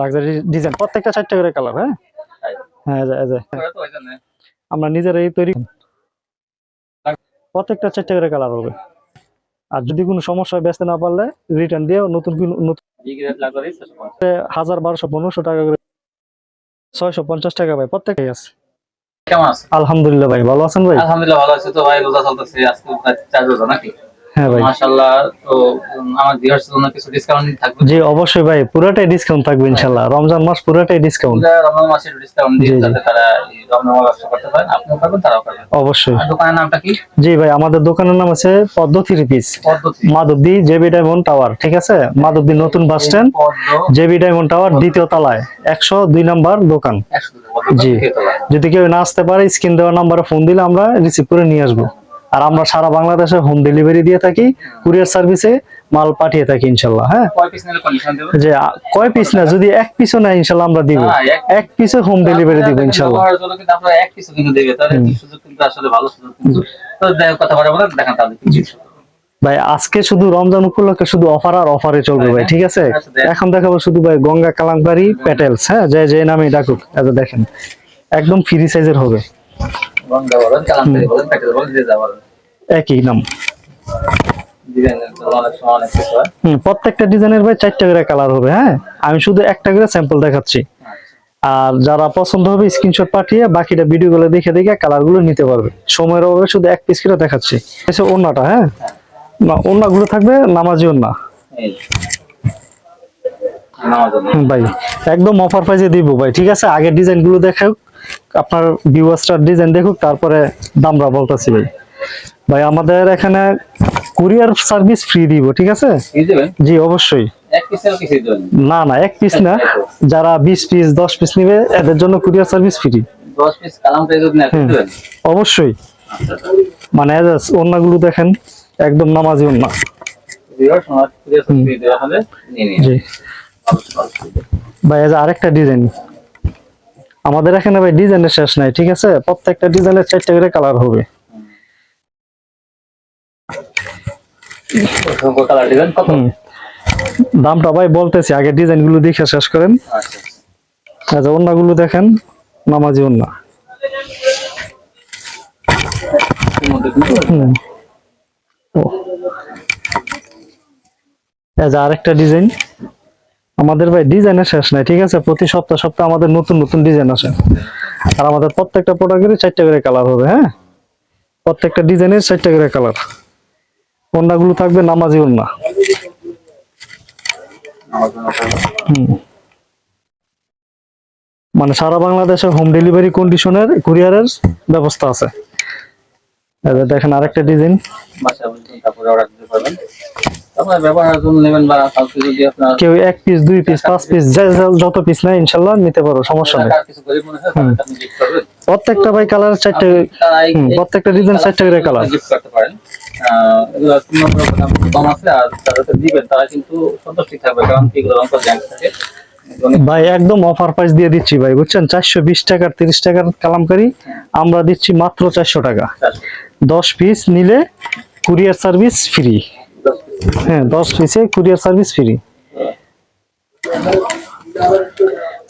Luxury design প্রত্যেকটা চারটে করে কালার হ্যাঁ? হ্যাঁ। এই আমরা নিজেরাই তৈরি প্রত্যেকটা চারটে করে কালার হবে। আর যদি কোনো সমস্যা হয় বেচতে না পারলে রিটার্ন দিয়ে নতুন নতুন হাজার বারোশো পনেরোশো টাকা করে ছয়শো পঞ্চাশ টাকা ভাই কেমন আছে? আলহামদুলিল্লাহ ভাই ভালো আছেন ভাই? আলহামদুলিল্লাহ ভালো আছে। তো ভাই রোজা চলতেছে আজকে চার রোজা নাকি? হ্যাঁ ভাই। মাশাআল্লাহ তো আমার ভিউয়ার্স জন্য কিছু ডিসকাউন্ট থাকবে। জি অবশ্যই ভাই পুরোটাই ডিসকাউন্ট থাকবে ইনশাল্লাহ রমজান মাস পুরোটাই ডিসকাউন্ট রমজান মাসের ডিসকাউন্ট দিয়ে জি, জি। যাতে তারা রমজান মাস করতে পারেন আপনিও পারবেন তারাও পারবেন অবশ্যই। দোকানের নামটা কি? জি ভাই আমাদের দোকানের নাম আছে মাধবদী জেবি ডায়মন্ড টাওয়ার ঠিক আছে? মাধবদী নতুন bus stand JB diamond tower দ্বিতীয় তলায় একশো দুই নাম্বার দোকান। জি। যদি কেউ না আসতে পারে স্ক্রিন দেওয়ার নাম্বারে ফোন দিলে আমরা রিসিভ করে নিয়ে আসব। আর আমরা সারা বাংলাদেশে হোম ডেলিভারি দিয়ে থাকি কুরিয়ার সার্ভিসে মাল পাঠিয়ে থাকি ইনশাল্লাহ হ্যাঁ? যে কয় পিস না যদি এক পিসও না ইনশাল্লাহ আমরা দিব। হ্যাঁ, এক- পিসে হোম ডেলিভারি দিব ইনশাল্লাহ। ভাই আজকে শুধু রমজান উপলক্ষে শুধু অফার আর অফারে চলবে ভাই ঠিক আছে? আচ্ছা, এখন দেখাবো শুধু ভাই গঙ্গা কালামকারি প্যাটেলস হ্যাঁ? যে যে নামে ডাকুক দেখেন একদম ফ্রি সাইজের হবে। একই হয়। প্রত্যেকটা ডিজাইনের ভাই চারটা করে কালার হবে হ্যাঁ? আমি শুধু একটা করে স্যাম্পল দেখাচ্ছি। আর যারা পছন্দ হবে স্ক্রিনশট পাঠিয়ে বাকিটা ভিডিও গুলো দেখে দেখে কালারগুলো নিতে পারবে। সময়ের অভাবে শুধু এক পিস করে দেখাচ্ছি। এসে ওন্নাটা হ্যাঁ? না ওন্না। গুলো থাকবে নামাজি ওন্না। ভাই একদম অফার প্রাইসে দিব ভাই ঠিক আছে? আগে ডিজাইনগুলো দেখাক আপনার ভিউয়ার্সটার ডিজাইন দেখুক তারপরে দামরা বলতেছি ভাই। ভাই আমাদের এখানে কুরিয়ার সার্ভিস ফ্রি দিব ঠিক আছে? জি অবশ্যই। না না এক পিস না। যারা বিশ পিস দশ পিস নিবে এদের জন্য কুরিয়ার সার্ভিস ফ্রি অবশ্যই। আচ্ছা মানে ওন্নাগুলো দেখেন একদম নামাজি ওন্না ভিউয়ার্স আমার কুরিয়ার সার্ভিস দেওয়া হলে নিয়ে নিন। জি। ভাই আরেকটা ডিজাইন আমাদের এখানে ভাই ডিজাইনের শেষ নাই ঠিক আছে? প্রত্যেকটা ডিজাইনের চারটা করে কালার হবে। দামটা ভাই বলতেছি আগে ডিজাইনগুলো দেখে শেষ করেন। আচ্ছা এই যে ওন্নাগুলো দেখেন নামাজি। এই আরেকটা ডিজাইন। আমাদের ভাই ডিজাইনের শেষ নাই, ঠিক আছে? প্রতি সপ্তাহ সপ্তাহ আমাদের নতুন নতুন ডিজাইন আসে। আর আমাদের প্রত্যেকটা প্রোডাক্টের চারটা করে কালার হবে হ্যাঁ? প্রত্যেকটা ডিজাইনের চারটা করে কালার ওন্নাগুলো থাকবে নামাজি ওন্না। মানে সারা বাংলাদেশে হোম ডেলিভারি কন্ডিশনের কুরিয়ারের ব্যবস্থা আছে। দেখেন আরেকটা ডিজাইন কেউ এক পিস দুই পিস পাঁচ পিস যত পিস নেয় ইনশাল্লাহ নিতে পারো সমস্যা নেই। প্রত্যেকটা ভাই কালার চারটে প্রত্যেকটা ডিজাইন চারটে করে কালার ভাই একদম অফার প্রাইস দিয়ে দিচ্ছি ভাই বুঝছেন? চারশো বিশ টাকার তিরিশ টাকার কালামকারি আমরা দিচ্ছি মাত্র চারশো টাকা। দশ পিস নিলে কুরিয়ার সার্ভিস ফ্রি। হ্যাঁ দশ পিসে কুরিয়ার সার্ভিস ফ্রি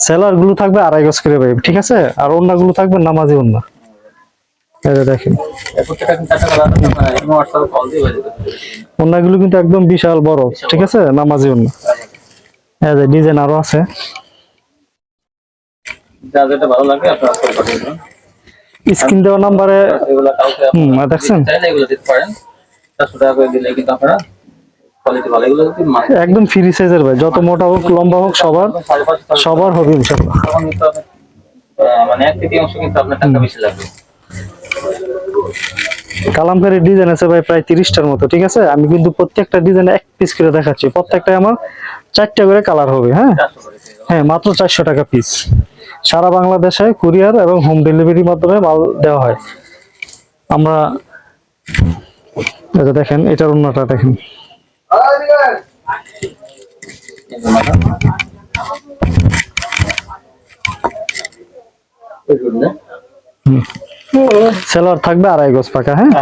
সেলারগুলো থাকবে আড়াই গজ করে ভাই ঠিক আছে? আর অন্যগুলো থাকবে নামাজি অন্য। দেখেন। কিন্তু। অন্যগুলো একদম বিশাল বড় ঠিক আছে? নামাজি অন্য। ডিজাইন আরও আছে। স্ক্রিন দেওয়া নাম্বারে দেখছেন? চাইলে এগুলো দিতে পারেন। চারশো টাকা করে দিলে কিন্তু আপনারা একদম ফ্রি সাইজের ভাই যত মোটা হোক লম্বা হোক সবার সবার হবে আহ, মানে এক তৃতীয়াংশ কিন্তু আপনার টাকা বেশি লাগবে। কালামকারী ডিজাইন আছে ভাই প্রায় তিরিশটার মতো ঠিক আছে? আমি কিন্তু প্রত্যেকটা ডিজাইন এক পিস করে দেখাচ্ছি। প্রত্যেকটা আমার চারটা করে কালার হবে হ্যাঁ। হ্যাঁ মাত্র চারশো টাকা পিস সারা বাংলাদেশে কুরিয়ার এবং হোম ডেলিভারির মাধ্যমে মাল দেওয়া হয়। আমরা দেখেন এটার অন্যটা দেখেন। সেলার থাকবে আড়াই গজ পাকা হ্যাঁ?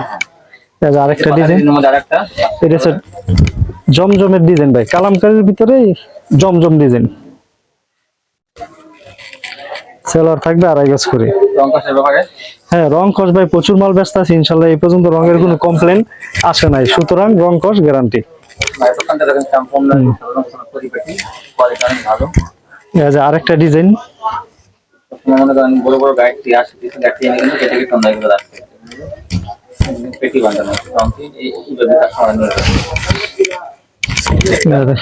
আরেকটা ডিজাইন এর মধ্যে আরেকটা। এটা হচ্ছে জমজমের ডিজাইন ভাই। কালামকারীর ভিতরে জমজম ডিজাইন সেলার থাকবে আড়াই গজ করে। হ্যাঁ রং ভাই প্রচুর মাল ব্যস্ত আছে ইনশাল্লাহ এই পর্যন্ত রঙের কোনো কমপ্লেন আসে নাই। সুতরাং রং গ্যারান্টি দোকানটা দেখেন সম্পূর্ণ পরিপাটি কোয়ালিটি অনেক ভালো। আরেকটা ডিজাইন মনে করেন বড় বড় আসে কিছু কিন্তু কেটে কেটে অন্য এগুলো পেটি বাঁধানো এইভাবে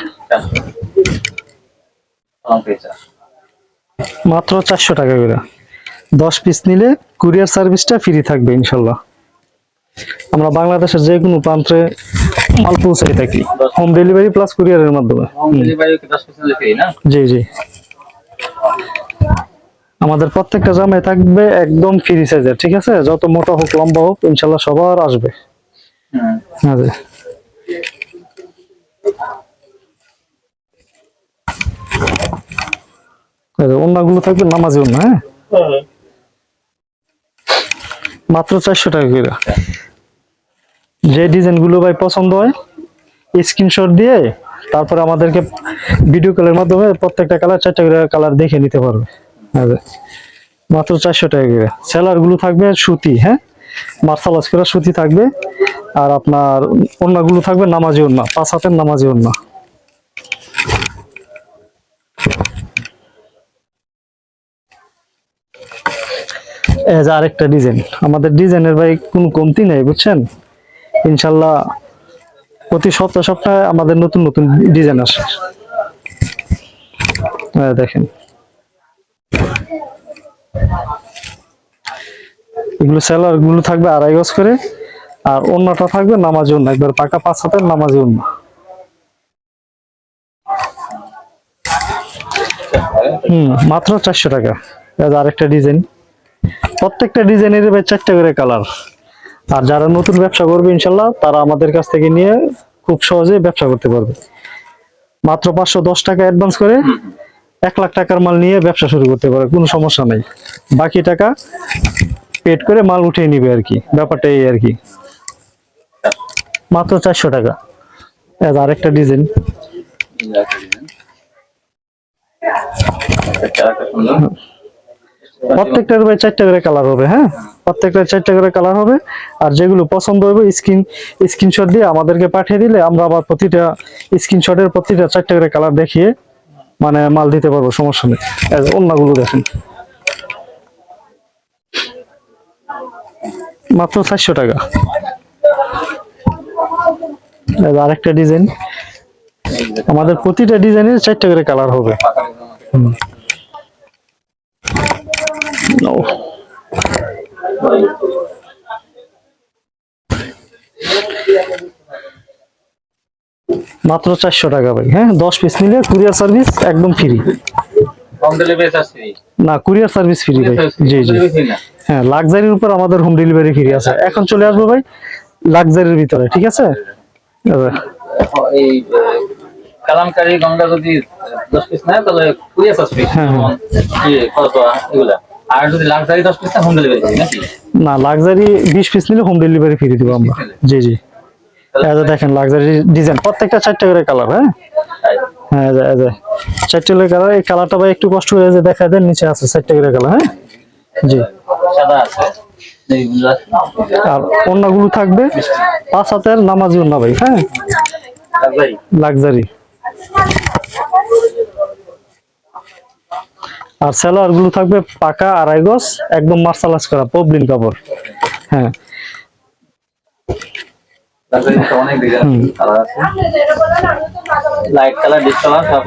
মাত্র চারশো টাকা করে। দশ পিস নিলে কুরিয়ার সার্ভিসটা ফ্রি থাকবে ইনশাল্লাহ। আমরা বাংলাদেশের যে কোনো প্রান্তে মাল পৌঁছাই থাকি। হোম। ডেলিভারি প্লাস কুরিয়ারের মাধ্যমে জি জি। আমাদের প্রত্যেকটা জামাই থাকবে একদম ফ্রি সাইজের ঠিক আছে? যত মোটা হোক লম্বা হোক ইনশাল্লাহ সবার আসবে। হ্যাঁ জি। ওন্নাগুলো থাকবে নামাজি ওন্না হ্যাঁ? মাত্র চারশো টাকা করে। যে ডিজাইনগুলো ভাই পছন্দ হয় স্ক্রিনশট দিয়ে তারপরে আমাদেরকে ভিডিও কলের মাধ্যমে প্রত্যেকটা কালার চারটা করে কালার দেখে নিতে পারবে। মাত্র চারশো টাকা করে। সেলারগুলো থাকবে সুতি হ্যাঁ? মার্শালাস করা সুতি থাকবে। আর আপনার ওন্নাগুলো থাকবে নামাজি ওন্না পাঁচ হাতের নামাজি ওন্না যে আরেকটা ডিজাইন আমাদের ডিজাইনের ভাই কোনো কমতি নেই, বুঝছেন? ইনশাল্লাহ প্রতি সপ্তাহ সপ্তাহে আমাদের নতুন নতুন ডিজাইন আসে। এই দেখেন। এগুলো সেলারগুলো থাকবে আড়াই গজ করে, আর অন্যটা থাকবে নামাজ অন্য। একবার পাকা পাঁচ হাতের নামাজ অন্য। হুম, মাত্র চারশো টাকা। আরেকটা ডিজাইন প্রত্যেকটা ডিজাইনের চারটা করে কালার। আর যারা নতুন ব্যবসা করবে ইনশাল্লাহ, তারা আমাদের কাছ থেকে নিয়ে খুব সহজে ব্যবসা করতে পারবে। মাত্র পাঁচশো দশ টাকা অ্যাডভান্স করে এক লাখ টাকার মাল নিয়ে ব্যবসা শুরু করতে পারে কোনো সমস্যা নেই। বাকি টাকা পেড করে মাল উঠিয়ে নিবে আর কি, ব্যাপারটা এই আর কি। মাত্র চারশো টাকা। আরেকটা ডিজাইন। প্রত্যেকটার উপরে চারটা করে কালার হবে হ্যাঁ? প্রত্যেকটা চারটা করে কালার হবে। আর যেগুলো পছন্দ হবে স্ক্রিন স্ক্রিনশট দিয়ে আমাদেরকে পাঠিয়ে দিলে আমরা আবার প্রতিটা স্ক্রিনশটের প্রতিটা চারটা করে কালার দেখিয়ে মানে মাল দিতে পারব, সমস্যা নেই। অন্যগুলো দেখেন। মাত্র চারশো টাকা। আরেকটা ডিজাইন আমাদের প্রতিটা ডিজাইনের চারটা করে কালার হবে। ও মাত্র চারশো টাকা ভাই হ্যাঁ? দশ পিস নিলে কুরিয়ার সার্ভিস একদম ফ্রি না কুরিয়ার সার্ভিস ফ্রি ভাই। জি জি। হ্যাঁ লাক্সারির উপর আমাদের হোম ডেলিভারি ফ্রি আছে। এখন চলে আসব ভাই লাক্সারির ভিতরে ঠিক আছে? এই আহ, গঙ্গা যদি দশ পিস নেয় তাহলে চার্জ ফ্রি হ্যাঁ, হ্যাঁ। এগুলা। আর যদি লাক্সারি দশ পিস হোম ডেলিভারি নাকি? না লাক্সারি বিশ পিস নিলে হোম ডেলিভারি ফ্রি দিব আমরা। জি জি। এই দেখেন লাক্সারি ডিজাইন প্রত্যেকটা চারটা করে কালার হ্যাঁ? হ্যাঁ এই যে- এই করে কালার এই কালারটা ভাই একটু কষ্ট হয়ে যে দেখা দেন নিচে আছে চারটে করে কালার হ্যাঁ? জি। সাদা আছে। আর অন্যগুলো থাকবে পাঁচ হাতের নামাজি অন্য ভাই হ্যাঁ? লাক্সারি আর সেলোয়ারগুলো থাকবে পাকা আড়াই গজ, একদম মার্শালাস করা, পবলিন কাপড়। হ্যাঁ।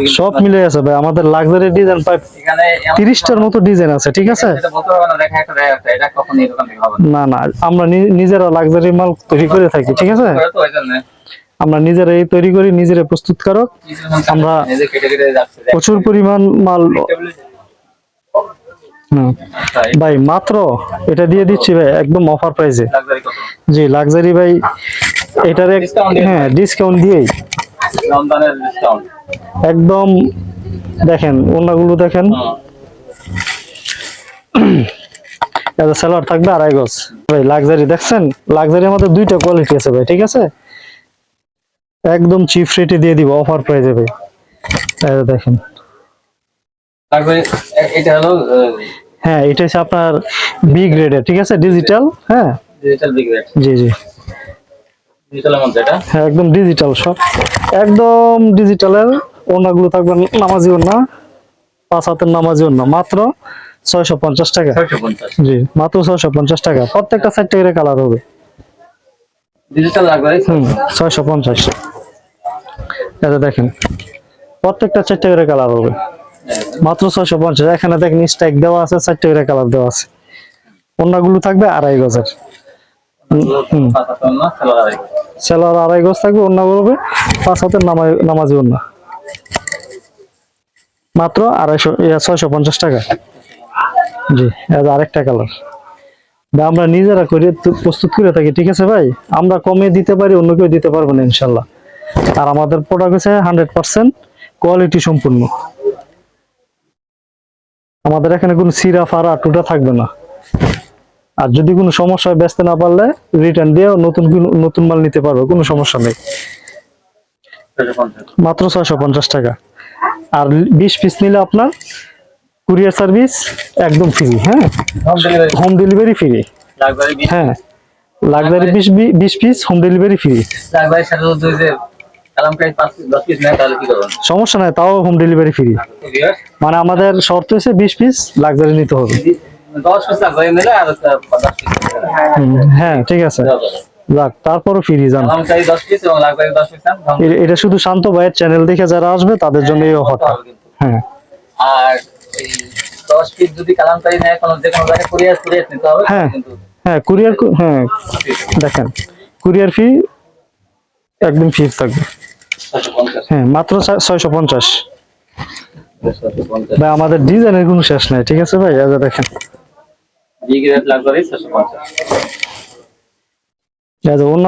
সব মিলে আমাদের লাক্সারি ডিজাইন তিরিশটার মতো ডিজাইন আছে, ঠিক আছে? না না, আমরা নিজেরা লাক্সারি মাল তৈরি করে থাকি, ঠিক আছে? আমরা তৈরি করি, নিজেরা প্রস্তুতকারক। আমরা- প্রচুর পরিমাণ মাল ভাই মাত্র এটা দিয়ে দিচ্ছি ভাই একদম অফার প্রাইসে জি লাক্সারি ভাই এটার হ্যাঁ ডিসকাউন্ট দিয়েই। একদম দেখেন অন্যগুলো দেখেন। এটা সেলার থাকবে আড়াই গজ। ভাই লাক্সারি দেখছেন? লাক্সারি আমাদের দুইটা কোয়ালিটি আছে ভাই ঠিক আছে? একদম চিপ রেটে দিয়ে দিব অফার প্রাইসে ভাই। দেখেন। তারপরে এটা হলো হ্যাঁ এটা হচ্ছে আপনার বি গ্রেডের ঠিক আছে? ডিজিটাল হ্যাঁ? ডিজিটাল বিগ রেট জি জি। ডিজিটালের মধ্যে এটা? হ্যাঁ একদম ডিজিটাল সব। একদম ডিজিটালের ওনাগুলো থাকবে নামাজি ওনা পাঁচ হাতের নামাজি ওনা মাত্র ছয়শো পঞ্চাশ টাকা। জি মাত্র ছয়শো পঞ্চাশ টাকা। প্রত্যেকটা সাইড থেকে কালার হবে। ডিজিটাল লাগবে হুম ছয়শো পঞ্চাশ। এটা দেখেন প্রত্যেকটা চারটে করে কালার হবে। মাত্র ছয়শো পঞ্চাশ। এখানে দেখেন স্ট্যাক দেওয়া আছে, চারটে করে কালার দেওয়া আছে। অন্যগুলো থাকবে আড়াই গজের। সেলার আড়াই গজ থাকবে, অন্যগুলো পাঁচ হাতের নামাজ অন্য। মাত্র আড়াইশো ছয়শো পঞ্চাশ টাকা। জি আরেকটা কালার আমরা নিজেরা করে প্রস্তুত করে থাকি, ঠিক আছে ভাই? আমরা কমে দিতে পারি, অন্য কেউ দিতে পারব না, ইনশাল্লাহ। আর আমাদের প্রোডাক্ট হচ্ছে হান্ড্রেড পার্সেন্ট কোয়ালিটি সম্পূর্ণ। আমাদের এখানে কোনো সিরা ফারা টুটা থাকবে না। আর যদি কোনো সমস্যা হয় বেচতে না পারলে রিটার্ন দিয়ে নতুন নতুন মাল নিতে পারবে কোনো সমস্যা নেই। মাত্র ছয়শো পঞ্চাশ টাকা। আর বিশ পিস নিলে আপনার কুরিয়ার সার্ভিস একদম ফ্রি হ্যাঁ? হোম ডেলিভারি ফ্রি হ্যাঁ। লাক্সারি বিশ বিশ piece home delivery free kalamkari পাঁচ দশ পিস নেয় তাহলে কি করবেন সমস্যা নাই তাও হোম ডেলিভারি ফ্রি মানে আমাদের শর্ত হচ্ছে বিশ পিস লাক্সারি নিতে হবে। দশ পিস লাগবে নিলে আর দশ পিস হ্যাঁ ঠিক আছে। যাক তারপরও ফ্রি এ- এটা শুধু শান্ত ভাইয়ের চ্যানেল দেখে যারা আসবে তাদের জন্য এই অফারটা হ্যাঁ। আর দশ পিস যদি কালামকারি নেয় কোনো যে কোনো জায়গায় কুরিয়ার কুরিয়ার নিতে হবে হ্যাঁ। হ্যাঁ কুরিয়ার হ্যাঁ দেখেন। কুরিয়ার ফি একদম ফিক্স থাকবে। হ্যাঁ মাত্র ছয়শো পঞ্চাশ। ভাই আমাদের ডিজাইনের কোনো শেষ নাই ঠিক আছে ভাই? যে দেখেন। অন্য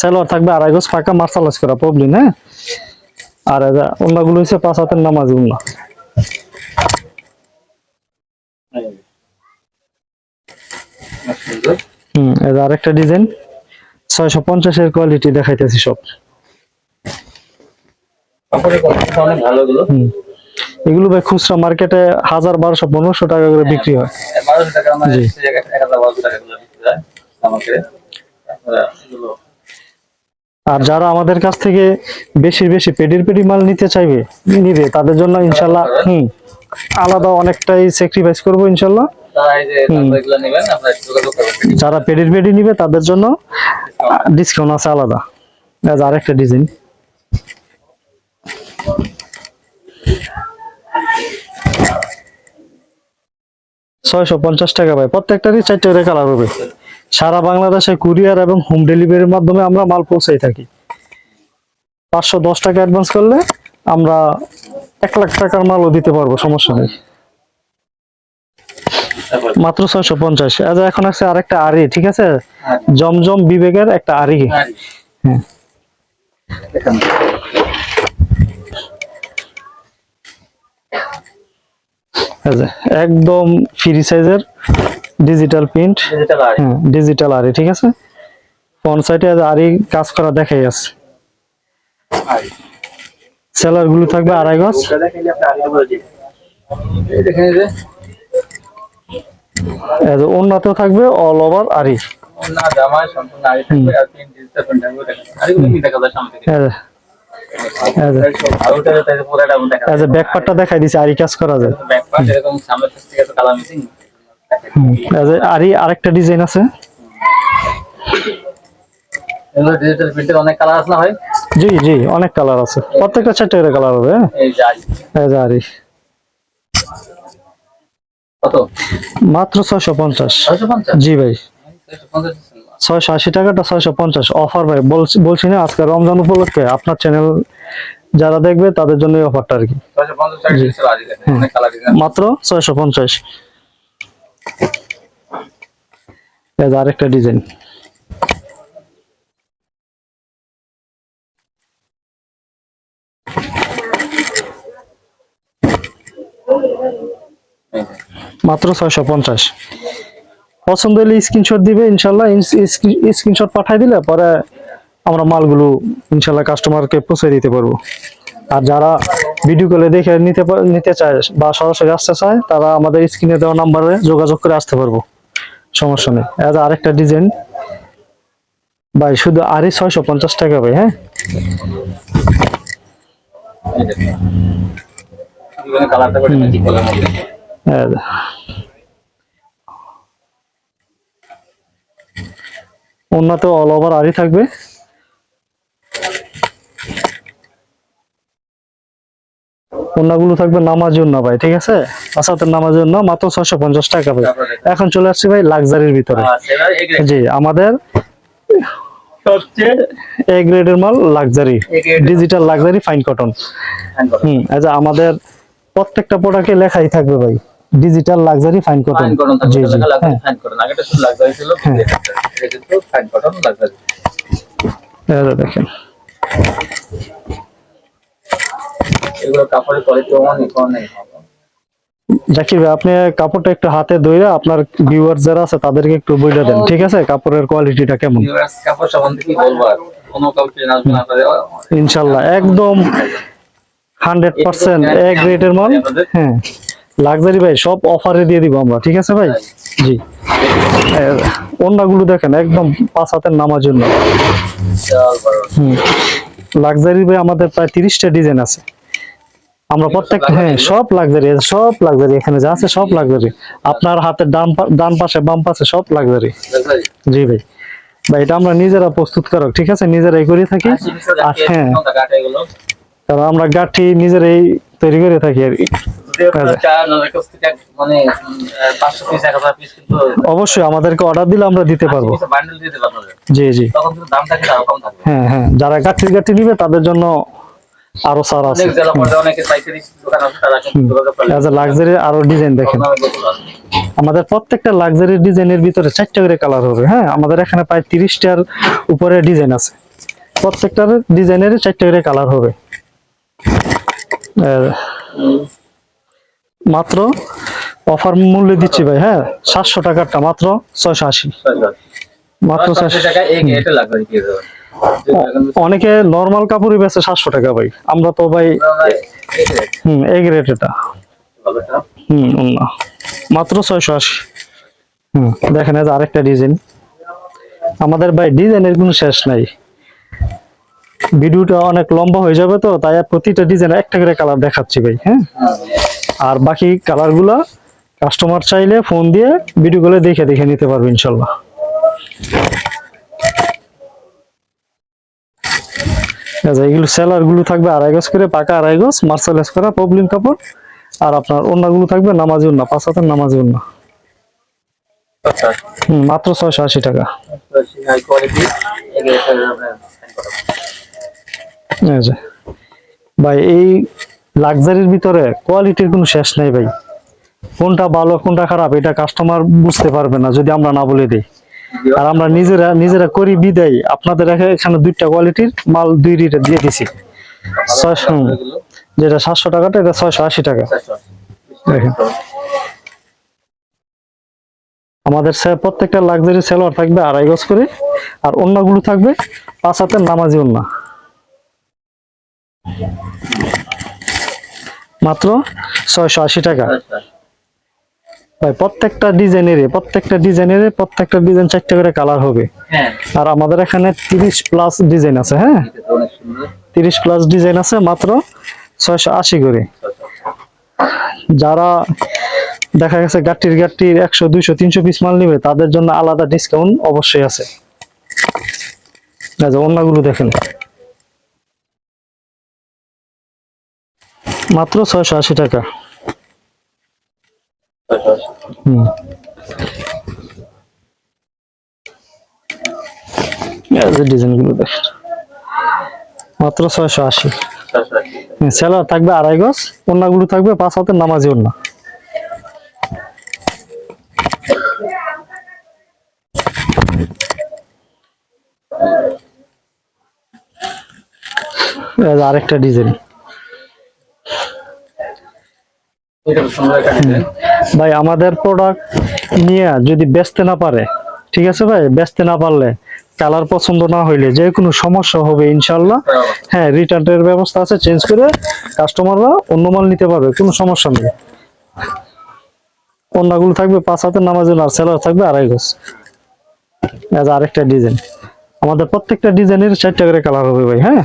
সেলোয়ার থাকবে আড়াই ফাঁকা করা প্রবলেম হ্যাঁ? আর অন্যগুলো হচ্ছে পাঁচ হাতের নামাজ হুম আরেকটা ডিজাইন। ছয়শো পঞ্চাশের কোয়ালিটি দেখাইতেছি সব কাপড়ের কোয়ালিটি অনেক ভালো গুলো হুম এগুলো। ভাই খুচরা মার্কেটে হাজার বারোশো পনেরোশো টাকা করে বিক্রি হয়। জি। হয় এগুলো। আর যারা আমাদের কাছ থেকে বেশি বেশি পেডির পেডি মাল নিতে চাইবে নিবে তাদের জন্য ইনশাল্লাহ হুম আলাদা অনেকটাই স্যাক্রিফাইস করব ইনশাল্লাহ যারা পেডির পেডি নিবে তাদের জন্য ডিসকাউন্ট আছে আলাদা। যে আরেকটা ডিজাইন ছয়শো পঞ্চাশ টাকা ভাই। প্রত্যেকটারই চারটে করে কালার হবে। সারা বাংলাদেশে কুরিয়ার এবং হোম ডেলিভারির মাধ্যমে আমরা মাল পৌঁছাই থাকি। পাঁচশো দশ টাকা অ্যাডভান্স করলে আমরা এক লাখ টাকার মালও দিতে পারব সমস্যা নেই। মাত্র ছয়শো পঞ্চাশ। এখন আছে আরেকটা আরি ঠিক আছে? জমজম বিবেকের একটা আরি হ্যাঁ হ্যাঁ দেখেন এই যে, একদম ফ্রি সাইজের ডিজিটাল প্রিন্ট ডিজিটাল আর ডিজিটাল আরি ঠিক আছে? ফ্রন্ট সাইডে আরি কাজ করা দেখাই আছে। সেলারগুলো থাকবে আড়াই গজ। অন্যতেও থাকবে অল ওভার আরি সম্পূর্ণ আগে থাকবে আর তিন ডিজিটাল প্রিন্ট থাকবে। ব্যাক পার্টটা দেখাই দিছে আরি কাজ করা যায়। ব্যাক পার্ট এরকম সামনে থেকে তো কালার মিসিং হুম, আরি আরেকটা ডিজাইন আছে। এগুলো ডিজিটাল প্রিন্টের অনেক কালার আছে না ভাই জি জি অনেক কালার আছে। প্রত্যেকটা চারটে করে কালার হবে হ্যাঁ? এই যে আই এই যে আরি কত? মাত্র ছয়শো পঞ্চাশ। ছয়শো পঞ্চাশ? জি ভাই। ছয়শো আশি টাকাটা ছয়শো পঞ্চাশ অফার ভাই। বলছি বলছি না আজকে রমজান উপলক্ষে আপনার চ্যানেল যারা দেখবে তাদের জন্য এই অফারটা আর কি মাত্র ছয়শো পঞ্চাশ। আরেকটা ডিজাইন মাত্র ছয়শো পঞ্চাশ। পছন্দ হলে স্ক্রিনশট দিবে ইনশাল্লাহ স্ক্রিনশট পাঠাই দিলে পরে আমরা মালগুলো ইনশাল্লাহ কাস্টমারকে পৌঁছে দিতে পারব। আর যারা ভিডিও কলে দেখে নিতে নিতে চায় বা সরাসরি আসতে চায় তারা আমাদের স্ক্রিনে দেওয়া নাম্বারে যোগাযোগ করে আসতে পারব। সমস্যা নেই। এজ আরেকটা ডিজাইন ভাই শুধু আরই ছয়শো পঞ্চাশ টাকা ভাই হ্যাঁ? এই দেখুন। বিভিন্ন কালারটা করে ম্যাজিক কালার মধ্যে এই যে। উন্নত অল ওভার আরই থাকবে। অন্যগুলো থাকবে নামাজ না ভাই ঠিক আছে? আসাতের নামাজ না মাত্র ছয়শো পঞ্চাশ টাকা ভাই। এখন চলে আসছি ভাই লাক্সারির ভিতরে। গ্রেড জি আমাদের এ গ্রেডের মাল luxury digital luxury fine cotton হুম আমাদের প্রত্যেকটা প্রোডাক্টে লেখাই থাকবে ভাই। ডিজিটাল লাক্সারি ফাইন কটন জি জি হ্যাঁ। ফাইন কটন আগেটা শুধু লাক্সারি ছিল হ্যাঁ। এটা কিন্তু ফাইন কটন লাক্সারি দেখেন। এগুলো কাপড়ের কোয়ালিটি অনেক অনেক জাকির ভাই আপনি কাপড়টা একটু হাতে ধরে আপনার ভিউয়ার যারা আছে তাদেরকে একটু বইটা দেন ঠিক আছে? কাপড়ের কোয়ালিটিটা কেমন? কাপড় সম্বন্ধে কি বলব কোনো আসবে না ইনশাল্লাহ একদম হান্ড্রেড পার্সেন্ট এক রেটের মাল। হ্যাঁ। লাক্সারি ভাই সব অফারে দিয়ে দিব আমরা ঠিক আছে ভাই? জি। অন্যগুলো দেখেন একদম পাঁচ হাতের নামার জন্য। লাক্সারি ভাই আমাদের প্রায় তিরিশটা ডিজাইন আছে। আমরা প্রত্যেকটা হ্যাঁ সব লাক্সারি সব লাক্সারি এখানে যা আছে সব লাক্সারি আপনার হাতের ডান ডান পাশে বাম পাশে সব লাক্সারি জি ভাই। ভাই এটা আমরা নিজেরা প্রস্তুত করক ঠিক আছে? নিজেরাই করে থাকি। আর হ্যাঁ। কারণ আমরা গাঠি নিজেরাই তৈরি করে থাকি আর কি। থেকে মানে অবশ্যই আমাদেরকে অর্ডার দিলে আমরা দিতে পারব। দেবো আপনাদের? জি জি। হ্যাঁ হ্যাঁ। যারা গাঠি নিবে তাদের জন্য আরও আছে। লাক্সারি আরও ডিজাইন দেখেন। আমাদের প্রত্যেকটা লাক্সারি ডিজাইনের ভিতরে চারটা করে কালার হবে হ্যাঁ? আমাদের এখানে প্রায় তিরিশটার উপরে ডিজাইন আছে। প্রত্যেকটার ডিজাইনের চারটা করে কালার হবে। মাত্র অফার মূল্য দিচ্ছি ভাই হ্যাঁ? সাতশো টাকারটা মাত্র ছয়শো আশি। মাত্র ছয়শো টাকা অনেকে নর্মাল কাপড়ই বেচে সাতশো টাকা ভাই। আমরা তো ভাই হুম এক রেট এটা হুম অন্য মাত্র ছয়শো আশি। হুম দেখেন আরেকটা ডিজাইন আমাদের ভাই ডিজাইনের কোনো শেষ নাই। ভিডিওটা অনেক লম্বা হয়ে যাবে তো তাই প্রতিটা ডিজাইন একটা করে কালার দেখাচ্ছি ভাই হ্যাঁ? আর বাকি কালারগুলা কাস্টমার চাইলে ফোন দিয়ে ভিডিও গুলো দেখে দেখে নিতে পারবে ইনশাল্লাহ। আচ্ছা এগুলো সেলারগুলো থাকবে আড়াই গজ করে পাকা আড়াই গজ মার্শালেস করা প্রবলেম কাপড় আর আপনার অন্যগুলো থাকবে নামাজি উন্না পাঁচ হাতের নামাজি উন্না। আচ্ছা। হুম মাত্র ছয়শো আশি টাকা। ভাই, এই লাক্সারির ভিতরে কোয়ালিটির কোনো শেষ নাই ভাই। কোনটা ভালো, কোনটা খারাপ, এটা কাস্টমার বুঝতে পারবে না, যদি আমরা না বলে দিই। আর আমরা নিজেরা নিজেরা করি বিদায়, আপনাদের এখানে দুইটা কোয়ালিটির মাল দুই রিটে দিয়ে দিছি। ছয়শো যেটা সাতশো টাকাটা, এটা ছয়শো আশি টাকা। দেখেন। আমাদের প্রত্যেকটা লাক্সারি সেলোয়ার থাকবে আড়াই গজ করে, আর অন্যগুলো থাকবে পাঁচ হাতের নামাজি অন্য। মাত্র ছয়শো আশি টাকা। ভাই প্রত্যেকটা ডিজাইনের প্রত্যেকটা ডিজাইনের প্রত্যেকটা ডিজাইন চারটা করে কালার হবে। হ্যাঁ। আর আমাদের এখানে তিরিশ প্লাস ডিজাইন আছে হ্যাঁ? তিরিশ প্লাস ডিজাইন আছে মাত্র ছয়শো আশি করে। যারা দেখা গেছে গাট্টির গাট্টির একশো দুইশো তিনশো পিস মাল নিবে তাদের জন্য আলাদা ডিসকাউন্ট অবশ্যই আছে। অন্যগুলো দেখেন। মাত্র ছয়শো আশি টাকা। হুম। ডিজাইনগুলো দেখেন। মাত্র ছয়শো আশি। সেলার থাকবে আড়াই গজ অন্যগুলো থাকবে পাঁচ হাতের নামাজি অন্য আরেকটা ডিজাইন এটা খুব সুন্দর একটা ডিজাইন ভাই, আমাদের প্রোডাক্ট নিয়ে যদি বেচতে না পারে, ঠিক আছে ভাই? বেচতে না পারলে কালার পছন্দ না হইলে যে কোনো সমস্যা হবে ইনশাল্লাহ। হ্যাঁ রিটার্নের ব্যবস্থা আছে চেঞ্জ করে কাস্টমাররা অন্য মাল নিতে পারবে, কোনো সমস্যা নেই। অন্যগুলো থাকবে, পাঁচ হাতের নামাজের আর সেলার থাকবে আড়াই এজ আরেকটা ডিজাইন আমাদের প্রত্যেকটা ডিজাইনের চারটা করে কালার হবে ভাই হ্যাঁ?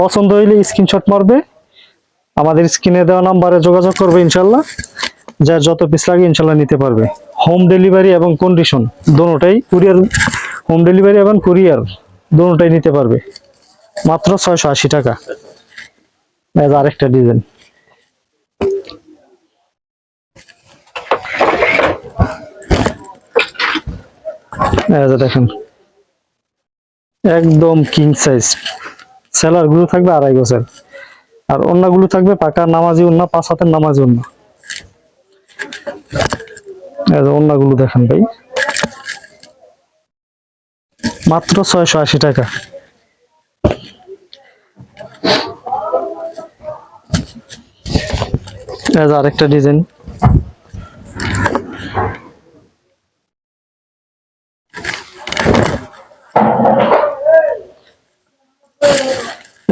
পছন্দ হইলে স্ক্রিনশট মারবে। আমাদের স্ক্রিনে দেওয়া নাম্বারে যোগাযোগ করবে ইনশাল্লাহ। যা যত পিস লাগে ইনশাল্লাহ নিতে পারবে। হোম ডেলিভারি এবং কন্ডিশন দোনোটাই কুরিয়ার হোম ডেলিভারি এবং কুরিয়ার দোনোটাই নিতে পারবে। মাত্র ছয়শো আশি টাকা। আরেকটা ডিজাইন দেখেন। একদম কিং সাইজ সেলারগুলো থাকবে আড়াই গোছের আর অন্যগুলো থাকবে পাকা নামাজি অন্য পাঁচ হাতের নামাজি অন্য অন্যগুলো দেখেন ভাই। মাত্র ছয়শো আশি টাকা। আরেকটা ডিজাইন।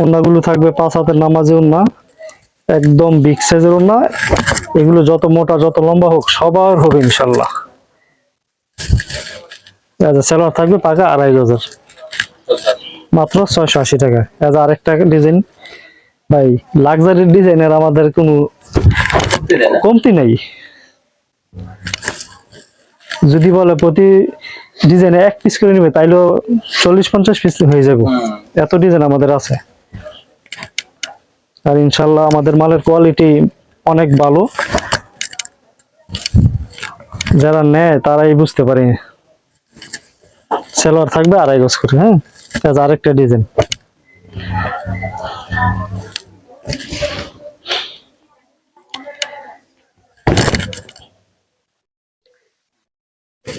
ওন্নাগুলো থাকবে পাঁচ হাতের নামাজি ওন্না একদম বিগ সাইজের ওন্না এগুলো যত মোটা যত লম্বা হোক সবার হবে ইনশাল্লাহ। সেলার থাকবে পাকা আড়াই গজের। মাত্র ছয়শো আশি টাকা। এজ আরেকটা ডিজাইন ভাই লাক্সারি ডিজাইনের আমাদের কোনো কমতি নাই। যদি বলে প্রতি ডিজাইনে এক পিস করে নিবে তাইলেও চল্লিশ পঞ্চাশ পিস হয়ে যাবে। এত ডিজাইন আমাদের আছে। আর ইনশাল্লাহ আমাদের মালের কোয়ালিটি অনেক ভালো। যারা নেয়, তারাই বুঝতে পারে। সেলোয়ার থাকবে আড়াই গজ করে হ্যাঁ? আরেকটা ডিজাইন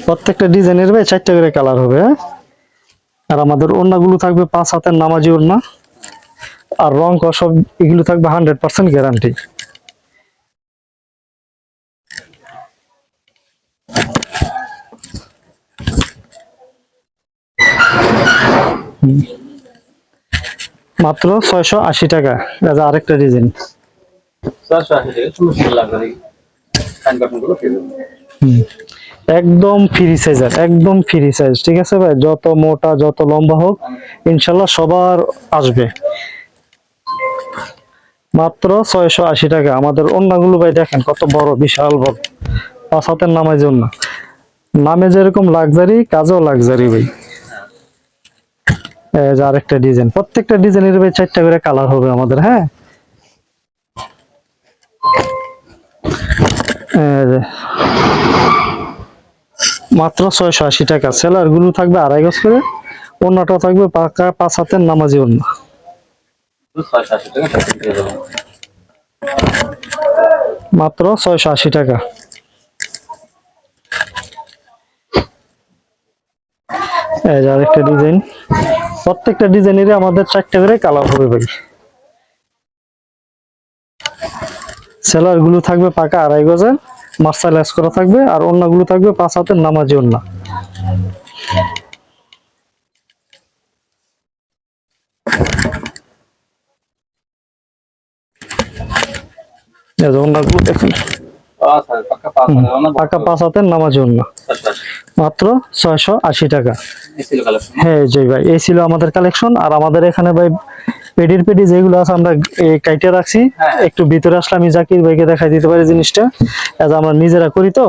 প্রত্যেকটা ডিজাইনের ভাই চারটা করে কালার হবে হ্যাঁ? আর আমাদের ওড়নাগুলো থাকবে পাঁচ হাতের নামাজি ওড়না। আর রং সব এগুলো থাকবে হান্ড্রেড পার্সেন্ট গ্যারান্টি মাত্র ছয়শো আশি টাকা। আরেকটা ডিজাইন একদম ফ্রি সাইজের একদম ফ্রি সাইজ ঠিক আছে ভাই? যত মোটা, যত লম্বা হোক, ইনশাল্লাহ সবার আসবে। মাত্র ছয়শো আশি টাকা। আমাদের অন্যগুলো ভাই দেখেন কত বড়, বিশাল বড়। পাঁচ হাতের নামাজ অন্য। নামে যেরকম লাক্সারি কাজেও লাক্সারি ভাই। আরেকটা ডিজাইন প্রত্যেকটা ডিজাইনের ভাই চারটা করে কালার হবে আমাদের হ্যাঁ? মাত্র ছয়শো আশি টাকা। সেলারগুলো থাকবে আড়াই গজ করে। অন্যটা থাকবে পাকা পাঁচ হাতের নামাজি অন্য। মাত্র ছয়শো আশি টাকা। এই যে আরেকটা ডিজাইন। প্রত্যেকটা ডিজাইনেরই আমাদের চারটে করে কালার হবে ভাই। সেলারগুলো থাকবে পাকা আড়াই গজের মার্শাল করা থাকবে, আর অন্যগুলো থাকবে পাঁচ হাতের নামাজি অন্য দেখুন। পাকা পাঁচ হাতের ছয়শো আশি মাত্র ছয়শো আশি টাকা। হ্যাঁ জয় ভাই এই ছিল আমাদের কালেকশন আর আমাদের এখানে ভাই পেডির পেডি যেগুলো আছে আমরা কাইটে রাখছি। হ্যাঁ। একটু ভিতরে আসলে আমি জাকির ভাইকে দেখাই দিতে পারি জিনিসটা। as আমরা নিজেরা করি তো?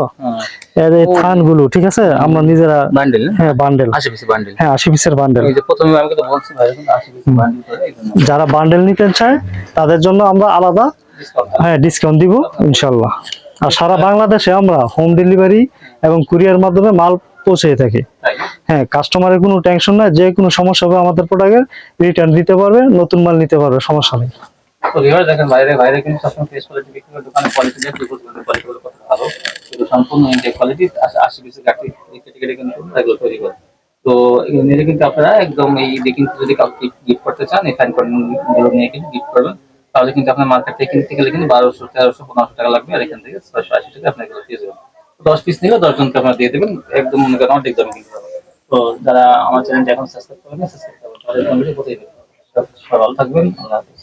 এর এই থানগুলো ঠিক আছে? আমরা নিজেরা বান্ডেল হ্যাঁ বান্ডেল হ্যাঁ আশি পিসের বান্ডেল প্রথমে আমি বলছি জন্য। যারা বান্ডেল নিতে চায় তাদের জন্য আমরা আলাদা হ্যাঁ ডিসকাউন্ট দিব, ইনশাল্লাহ। আর সারা বাংলাদেশে আমরা হোম ডেলিভারি এবং কুরিয়ার মাধ্যমে মাল পৌঁছে থাকি। হ্যাঁ কাস্টমারের কোনো টেনশন নাই, যে কোনো সমস্যা হবে আমাদের প্রোডাক্টের রিটার্ন দিতে পারবে, নতুন মাল নিতে পারবে, সমস্যা নেই। তো দেখেন কিন্তু ভালো। কিন্তু আপনারা একদম এই কিন্তু যদি কাউকে গিফট করতে চান নিয়ে কিন্তু গিফট করবেন। তাহলে কিন্তু আপনার মার্কেট থেকে কিনতে গেলে কিন্তু বারোশো, তেরোশো, পনেরোশো টাকা লাগবে আর এখান থেকে ছয়শো আশি টাকা আপনাকে দিয়ে দেবেন। দশ পিস নিলে দশজনকে আপনার দিয়ে দেবেন, একদম মনে করেন অর্ধেক দামে কিনতে হবে। তো যারা আমার চ্যানেলটা এখন সাবস্ক্রাইব করবেন সাবস্ক্রাইব করবেন তাহলে। সবাই ভালো থাকবেন। আল্লাহ হাফিজ।